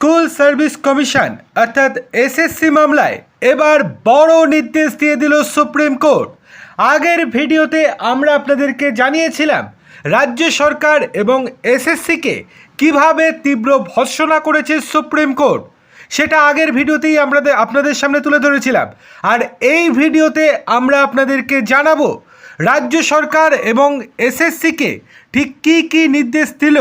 School service commission, অর্থাৎ SSC মামলায় এবার বড় নির্দেশ দিয়ে দিল সুপ্রিম কোর্ট। আগের ভিডিওতে আমরা আপনাদেরকে জানিয়েছিলাম, রাজ্য সরকার এবং এসএসসিকে কীভাবে তীব্র ভৎসনা করেছে সুপ্রিম কোর্ট। সেটা আগের ভিডিওতেই আমরা আপনাদের সামনে তুলে ধরেছিলাম। আর এই ভিডিওতে আমরা আপনাদেরকে জানাব, রাজ্য সরকার এবং এসএসসিকে ঠিক কী কী নির্দেশ দিল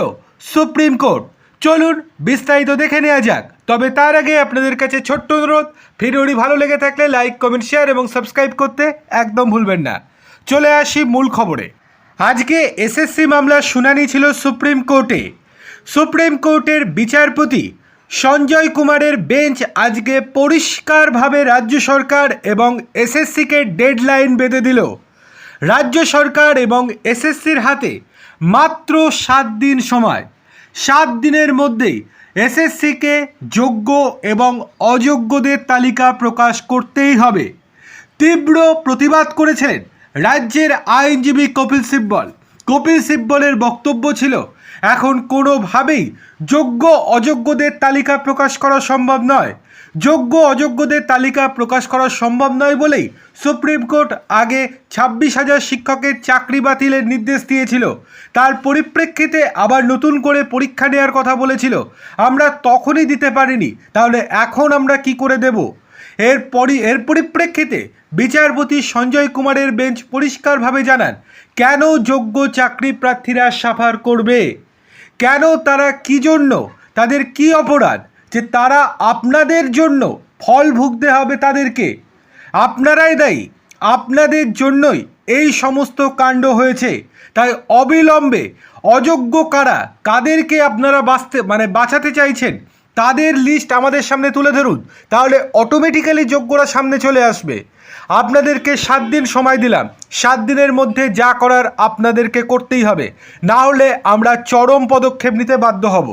সুপ্রিম কোর্ট। চলুন বিস্তারিত দেখে নেওয়া যাক। তবে তার আগে আপনাদের কাছে ছোট্ট অনুরোধ, ভিডিওটি ভালো লেগে থাকলে লাইক, কমেন্ট, শেয়ার এবং সাবস্ক্রাইব করতে একদম ভুলবেন না। চলে আসি মূল খবরে। আজকে এসএসসি মামলার শুনানি ছিল সুপ্রিম কোর্টে। সুপ্রিম কোর্টের বিচারপতি সঞ্জয় কুমারের বেঞ্চ আজকে পরিষ্কারভাবে রাজ্য সরকার এবং এসএসসিকে ডেডলাইন বেঁধে দিল। রাজ্য সরকার এবং এসএসসির হাতে মাত্র সাত দিন সময়। সাত দিনের মধ্যেই এসএসসিকে যোগ্য এবং অযোগ্যদের তালিকা প্রকাশ করতেই হবে। তীব্র প্রতিবাদ করেছেন রাজ্যের আইনজীবী কপিল সিব্বল। কপিল সিব্বলের বক্তব্য ছিল, এখন কোনোভাবেই যোগ্য অযোগ্যদের তালিকা প্রকাশ করা সম্ভব নয়। যোগ্য অযোগ্যদের তালিকা প্রকাশ করা সম্ভব নয় বলেই সুপ্রিম কোর্ট আগে ছাব্বিশ হাজার শিক্ষকের চাকরি বাতিলের নির্দেশ দিয়েছিল। তার পরিপ্রেক্ষিতে আবার নতুন করে পরীক্ষা নেওয়ার কথা বলেছিল। আমরা তখনই দিতে পারিনি, তাহলে এখন আমরা কি করে দেব? এর পরি, এর পরিপ্রেক্ষিতে বিচারপতি সঞ্জয় কুমারের বেঞ্চ পরিষ্কারভাবে জানান, কেন যোগ্য চাকরি প্রার্থীরা সাফার করবে? কেন তারা কি জন্য তাদের কি অপরাধ? যে তারা আপনাদের জন্য ফল ভুগতে হবে তাদেরকে? আপনারাই দায়ী, আপনাদের জন্যই এই সমস্ত কাণ্ড হয়েছে। তাই অবিলম্বে অযোগ্য কারা, কাদেরকে আপনারা বাঁচতে মানে বাঁচাতে চাইছেন? তাদের লিস্ট আমাদের সামনে তুলে ধরুন। তাহলে অটোমেটিক্যালি যোগ্যরা সামনে চলে আসবে। আপনাদেরকে সাত দিন সময় দিলাম। সাত দিনের মধ্যে যা করার আপনাদেরকে করতেই হবে। না হলে আমরা চরম পদক্ষেপ নিতে বাধ্য হব।